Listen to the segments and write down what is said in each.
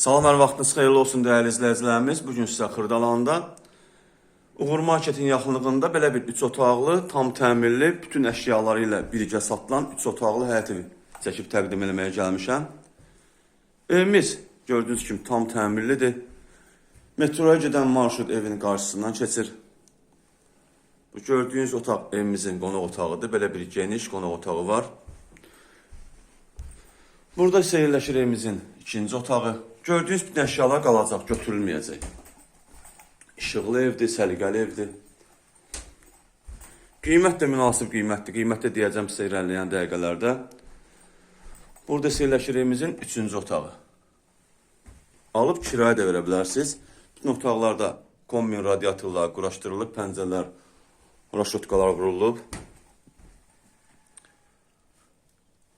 Salam, hər vaxtınız xeyirli olsun dəyərli izləyicilərimiz. Bu gün sizə Xırdalanda Uğur Marketin yaxınlığında belə bir 3 otaqlı, tam təmirli, bütün əşyaları ilə birgə satılan 3 otaqlı həyət evi çəkib təqdim etməyə gəlmişəm. Evimiz gördüyünüz kimi tam təmirlidir. Metroya gedən marşrut evin qarşısından keçir. Bu gördüyünüz otaq evimizin qonaq otağıdır. Belə bir geniş qonaq otağı var. Burada isə evimizin ikinci otağı. Gördüyünüz bütün əşyalar qalacaq, götürülməyəcək. İşıqlı evdir, səliqəli evdir. Qiymət də münasib qiymətdir. Qiymət də deyəcəm sizə irəliləyən dəqiqələrdə. Burada isə yerləşir evimizin üçüncü otağı. Alıb kirayə də verə bilərsiniz. Bütün otaqlarda kombin radiatorlar quraşdırılıb, pəncərələr, raşotkalar vurulub.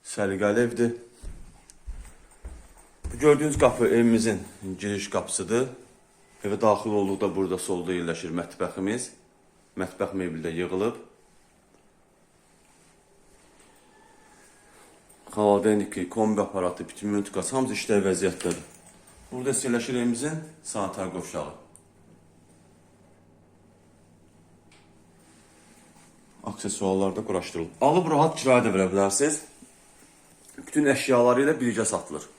Səliqəli evdir. Gördüyünüz qapı evimizin giriş qapısıdır. Evə daxil olduqda burada solda yerləşir mətbəximiz. Mətbəx mebeli də yığılıb. Xaladeniki, kombi aparatı, bütün müntüqası hamısı işləv vəziyyətdədir. Burada isə yerləşir evimizin sanitar qovşağı. Aksesuarlar da quraşdırılıb. Alıb rahat kirayə də verə bilərsiniz. Bütün əşyaları ilə birgə satılır.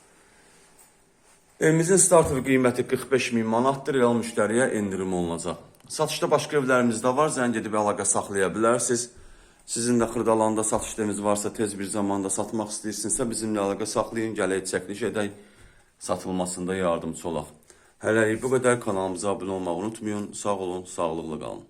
Evimizin startı qiyməti 45 min manatdır. Real müştəriyə endirim olunacaq. Satışda başqa evlərimiz də var. Zəng edib əlaqə saxlaya bilərsiniz. Sizin də Xırdalanda satış eviniz varsa, tez bir zamanda satmaq istəyirsinizsə bizimlə əlaqə saxlayın, gələk çəkiliş edək, satılmasında yardımçı olaq. Hələlik bu qədər kanalımıza abunə olmağı unutmayın. Sağ olun, sağlıqla qalın.